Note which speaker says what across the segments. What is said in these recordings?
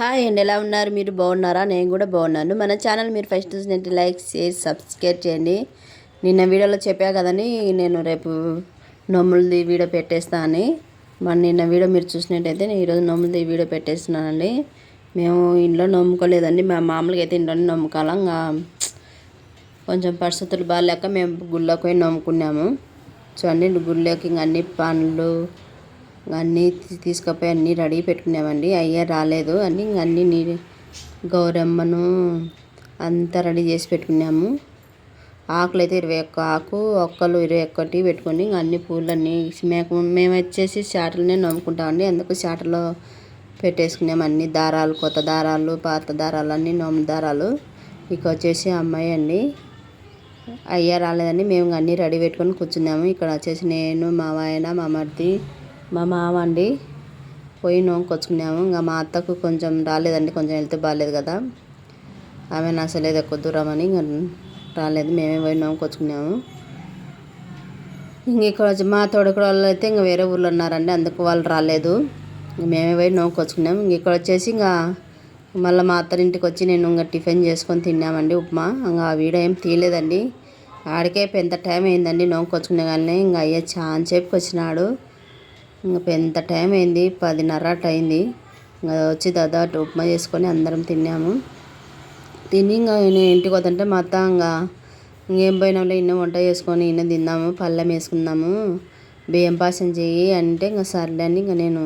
Speaker 1: Hi అండి ఎలా ఉన్నారు? మీరు బాగున్నారా? నేను కూడా బాగున్నాను. మన ఛానల్ మీరు ఫస్ట్ చూసినట్టు లైక్ షేర్ సబ్స్క్రైబ్ చేయండి. నిన్న వీడియోలో చెప్పా కదని నేను రేపు నొమ్ములది వీడియో పెట్టేస్తా అని. మన నిన్న వీడియో మీరు చూసినట్టయితే నేను ఈరోజు నొమ్ములది వీడియో పెట్టేస్తున్నానండి. మేము ఇంట్లో నమ్ముకోలేదండి. మా మామూలుగా అయితే ఇంట్లోనే నమ్ముకోవాలా? ఇంకా కొంచెం పరిస్థితులు బాగాలేక మేము గుళ్ళోకి పోయి నమ్ముకున్నాము. చూడండి గుళ్ళోకి ఇంకా అన్ని పండ్లు అన్నీ తీసుకుపోయి అన్నీ రెడీ పెట్టుకున్నామండి అయ్యే రాలేదు అని ఇంక అన్నీ నీ గౌరమ్మను అంతా రెడీ చేసి పెట్టుకున్నాము. ఆకులు అయితే ఇరవై ఒక్క ఆకు ఒక్కలు ఇరవై ఒక్కటి పెట్టుకొని అన్ని పూలన్నీ మేము మేము వచ్చేసి చాటలనే నమ్ముకుంటామండి అందుకు చాటలో పెట్టేసుకున్నాము అన్ని దారాలు కొత్త దారాలు పాత దారాలు అన్నీ నోము దారాలు. ఇక వచ్చేసి అమ్మాయి అండి. అయ్యా రాలేదని మేము అన్నీ రెడీ పెట్టుకొని కూర్చున్నాము. ఇక్కడ వచ్చేసి నేను మా ఆయన మా మరిది మా మామ అండి పోయి నోంకొచ్చుకున్నాము ఇంకా మా అత్తకు కొంచెం రాలేదండి కొంచెం హెల్త్ బాగాలేదు కదా. ఆమె అసలు ఎక్కువ దూరం అని ఇంకా రాలేదు. మేమే పోయి నోంకొచ్చుకున్నాము ఇంక ఇక్కడ వచ్చి మా తోడుకుడు వాళ్ళు అయితే ఇంకా వేరే ఊళ్ళో ఉన్నారండి అందుకు వాళ్ళు రాలేదు. మేమే పోయి నోముకొచ్చుకున్నాము ఇంక ఇక్కడ వచ్చేసి ఇంకా మళ్ళీ మా అత్తరింటికి వచ్చి నేను ఇంకా టిఫిన్ చేసుకొని తిన్నామండి ఉప్మా. ఇంకా ఆ వీడియో ఏం తీయలేదండి. ఆడికే ఎంత టైం అయిందండి నోముకొచ్చుకునే కానీ ఇంకా అయ్యే చాలా సేపుకి వచ్చినాడు. ఇంకా ఎంత టైం అయింది? పదిన్నర అయింది. ఇంకా వచ్చి దాదాపు ఉప్మా చేసుకొని అందరం తిన్నాము. తిని ఇంకా నేను ఇంటికి వద్దంటే మా అత్త ఇంకా ఇంకేం పోయినాంలే ఇన్న వంట చేసుకొని ఇన్న తిందాము పళ్ళెం వేసుకుందాము బియ్యం పాసం చేయి అంటే ఇంకా సర్లే అని ఇంకా నేను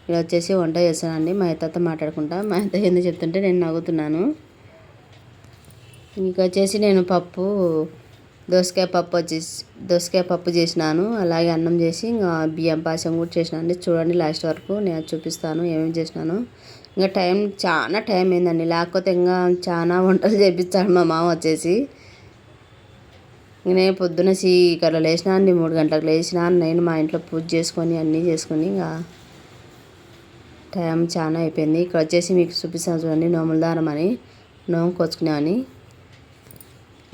Speaker 1: ఇక్కడ వచ్చేసి వంట చేస్తానండి. మా అత్తతో మాట్లాడుకుంటా. మా అత్త ఎందుకు చెప్తుంటే నేను నవ్వుతున్నాను. ఇంకా వచ్చేసి నేను పప్పు దోసకాయ పప్పు వచ్చేసి దోసకాయ పప్పు చేసినాను. అలాగే అన్నం చేసి ఇంకా బియ్యం పాయసం కూడా చేసినా అండి. చూడండి లాస్ట్ వరకు నేను చూపిస్తాను ఏమేమి చేసినాను. ఇంకా టైం చాలా టైం అయిందండి. లేకపోతే ఇంకా చాలా వంటలు చేపించాడు మా మామ వచ్చేసి. నేను పొద్దున సీకర్లో లేచినా అండి మూడు గంటలకు లేచినా నేను మా ఇంట్లో పూజ చేసుకొని అన్నీ చేసుకొని ఇంకా టైం చాలా అయిపోయింది. ఇక్కడ వచ్చేసి మీకు చూపిస్తాను చూడండి నోముల దారం అని నోము కొచ్చుకునేవని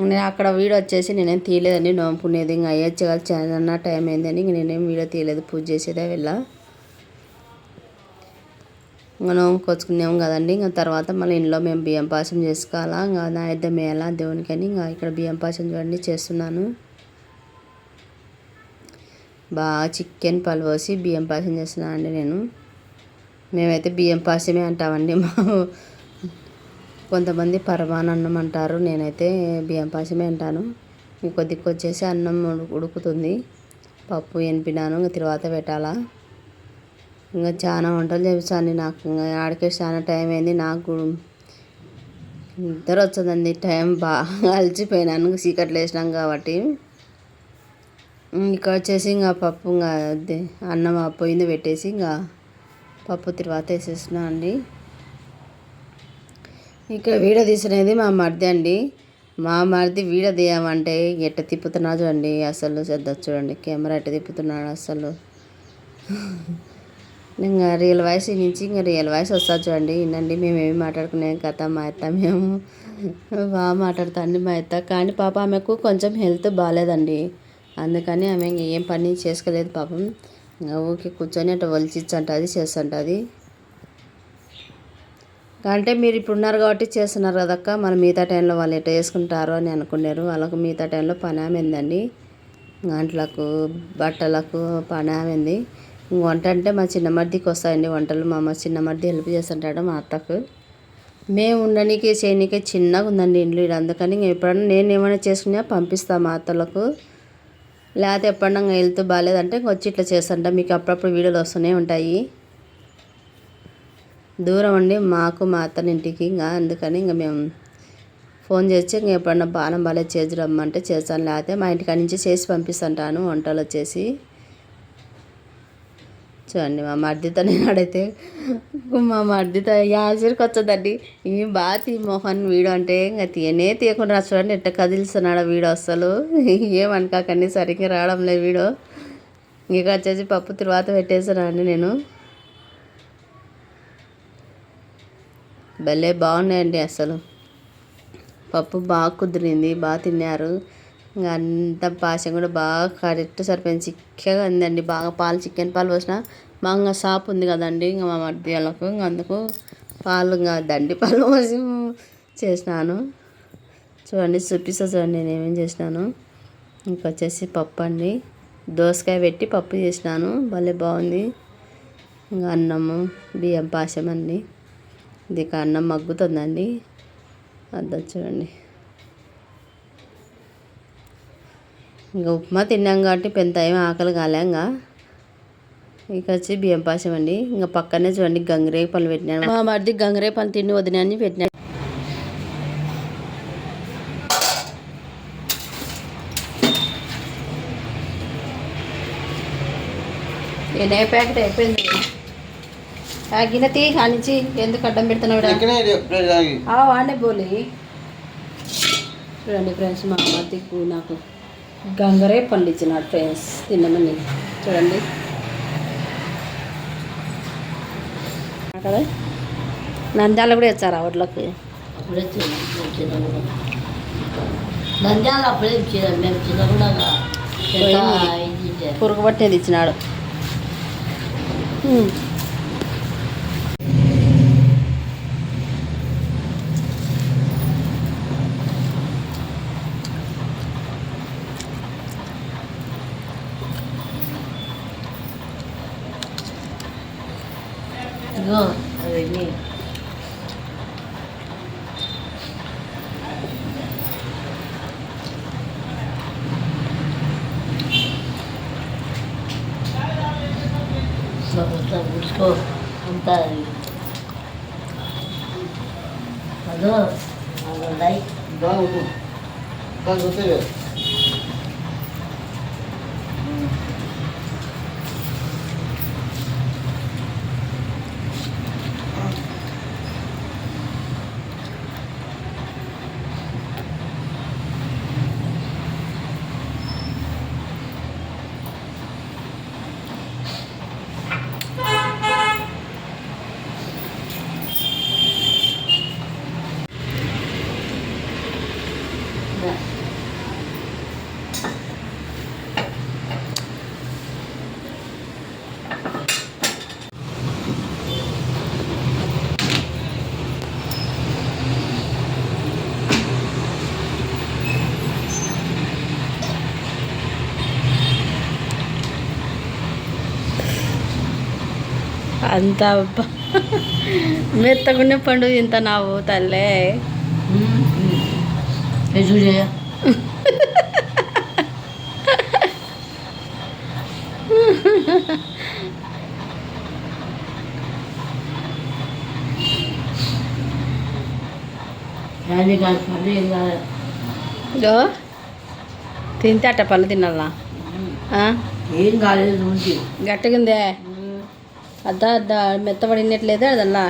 Speaker 1: నేను అక్కడ వీడియో వచ్చేసి నేనేం తీయలేదండి. నోముకునేది ఇంకా అయ్యొచ్చు కదా చాలా టైం అయిందని ఇంక నేనేం వీడియో తీయలేదు. పూజ చేసేదే వెళ్ళ. ఇంకా నోముకొచ్చుకున్నాము కదండి. ఇంకా తర్వాత మళ్ళీ ఇంట్లో మేము బియ్యం పాసం చేసుకోవాలా? ఇంకా నైద్యం వేయాలా దేవునికని? ఇంకా ఇక్కడ బియ్యం పాసం చూడండి చేస్తున్నాను. బాగా చికెన్ పలువోసి బియ్యం పాసం చేస్తున్నాను అండి నేను. మేమైతే బియ్యం పాసమే అంటామండి. మా కొంతమంది పరమానన్నం అంటారు నేనైతే బియ్యం పాశమే అంటాను. కొద్దిగా వచ్చేసి అన్నం ఉడుకుతుంది. పప్పు ఎనిపినాను ఇంకా తర్వాత పెట్టాలా. ఇంకా చాలా వంటలు చేపిస్తాను నాకు. ఇంకా ఆడికే చాలా టైం అయింది. నాకు నిద్ర వచ్చిందండి టైం బాగా అలసిపోయినాను. చీకట్లు వేసినాం కాబట్టి. ఇక్కడ వచ్చేసి ఇంకా పప్పు ఇంకా అన్నం పొయ్యింది పెట్టేసి ఇంకా పప్పు తర్వాత వేసేసిన అండి. ఇక్కడ వీడియో తీసినది మా మరిది అండి. మా మరిది వీడియో తీయమంటే ఎట్ట తిప్పుతున్నా చూడండి అసలు శ్రద్ధ చూడండి కెమెరా ఎట్ట తిప్పుతున్నాడు అసలు. ఇంకా రియల్ వాయిస్ నుంచి ఇంకా రియల్ వాయిస్ వస్తా చూడండి. వినండి మేము ఏమి మాట్లాడుకునే కథ మా అత్త మేము బాగా మాట్లాడుతాండి మా అత్త. కానీ పాప ఆమెకు కొంచెం హెల్త్ బాగాలేదండి. అందుకని ఆమె ఏం పని చేసుకోలేదు పాపం. ఇంకా ఊరికి కూర్చొని అట్లా వలిచిచ్చంటుంది చేస్తుంటుంది. అంటే మీరు ఇప్పుడు ఉన్నారు కాబట్టి చేస్తున్నారు కదక్క. మన మిగతా టైంలో వాళ్ళు ఎట్లా వేసుకుంటారు అని అనుకున్నారు. వాళ్ళకు మిగతా టైంలో పని గంటలకు బట్టలకు పని వంట అంటే మా చిన్న మర్దికి వస్తాయండి వంటలు. మా అమ్మ చిన్న మర్ది హెల్ప్ చేస్తుంటాడు మా అత్తకు. మేము ఉండడానికి చేయడానికి చిన్నగా ఉందండి ఇండ్లు అందుకని ఎప్పుడన్నా నేను ఏమైనా చేసుకున్నా పంపిస్తాను మా అత్తలకు. లేకపోతే ఎప్పుడన్నా వెళ్తూ బాగాలేదంటే వచ్చి ఇట్లా చేస్తుంటా. మీకు అప్పుడప్పుడు వీడియోలు వస్తూనే ఉంటాయి. దూరం అండి. మాకు మా అత్తనింటికి ఇంకా అందుకని ఇంకా మేము ఫోన్ చేసి ఇంకా ఎప్పుడన్నా బాణం బాగా చేసి రమ్మంటే చేస్తాను. లేకపోతే మా ఇంటికాడ నుంచి చేసి పంపిస్తుంటాను వంటలు వచ్చేసి చూడండి మా మర్దిత నేను అడిగితే మా మర్దితో యాసిరికి వచ్చదండి ఈ బాగా తీ మోహన్ వీడియో అంటే ఇంకా తీయనే తీయకుండా చూడండి ఎట్ట కదిలిస్తున్నాడు వీడియో అసలు ఏమనుకోకండి సరిగ్గా రావడం లేదు వీడియో ఇంకా వచ్చేసి పప్పు తర్వాత పెట్టేసాను అండి నేను. భలే బాగున్నాయండి అసలు. పప్పు బాగా కుదిరింది బాగా తిన్నారు. ఇంకా అంత పాశం కూడా బాగా కరెక్ట్ సరిపోయింది. చిక్కగా ఉందండి బాగా పాలు చికెన్ పాలు పోసిన మా ఇంకా షాప్ ఉంది కదండి. ఇంకా మా మధ్యలకు ఇంకా అందుకు పాలు ఇంకా దండి పాలు పోసి చేసినాను. చూడండి చూపిస్తా చూడండి నేను ఏమేమి చేసినాను. ఇంకొచ్చేసి పప్పు అండి. దోసకాయ పెట్టి పప్పు చేసినాను. భలే బాగుంది. ఇంకా అన్నము బియ్యం పాశం అండి. ఇది ఇక అన్నం మగ్గుతుందండి. అర్థం చూడండి. ఇంకా ఉప్మా తిన్నాం కాబట్టి పెద్ద ఏం ఆకలి కాలేంగా ఇంకా. ఇక వచ్చి బియ్యం పాశం అండి. ఇంకా పక్కనే చూడండి గంగరే పళ్ళు పెట్టినాను. మా మరిది గంగరే పళ్ళు తిని వదిన పెట్టినాను పెట్టినాడు ప్యాకెట్ అయిపోయింది. ఆ గిన్నె తీ కానిచ్చి ఎందుకు అడ్డం పెడుతున్నావు వాడే బోలి. చూడండి ఫ్రెండ్స్ మా అమ్మకి నాకు గంగరే పళ్ళు ఇచ్చినాడు ఫ్రెండ్స్ తిన్నామని చూడండి. కదా నంద్యాల కూడా ఇచ్చారు ఆ వడ్లకు.
Speaker 2: అప్పుడే నంద్యాల అప్పుడే ఇచ్చేదాం మేము చిన్నగా ఇది
Speaker 1: పురుగు పట్టేది ఇచ్చినాడు.
Speaker 2: అంతా అదో అవి
Speaker 3: దాని ఉండు
Speaker 1: అంత మెత్తగుండే పండు ఇంత నావు తల్లే తింటే అట్ట పళ్ళు తినాలా?
Speaker 2: ఏం కాలేదు
Speaker 1: గట్టిగుందే. అద్దా అద్దా మెత్తబడినట్లేదా అదల్లా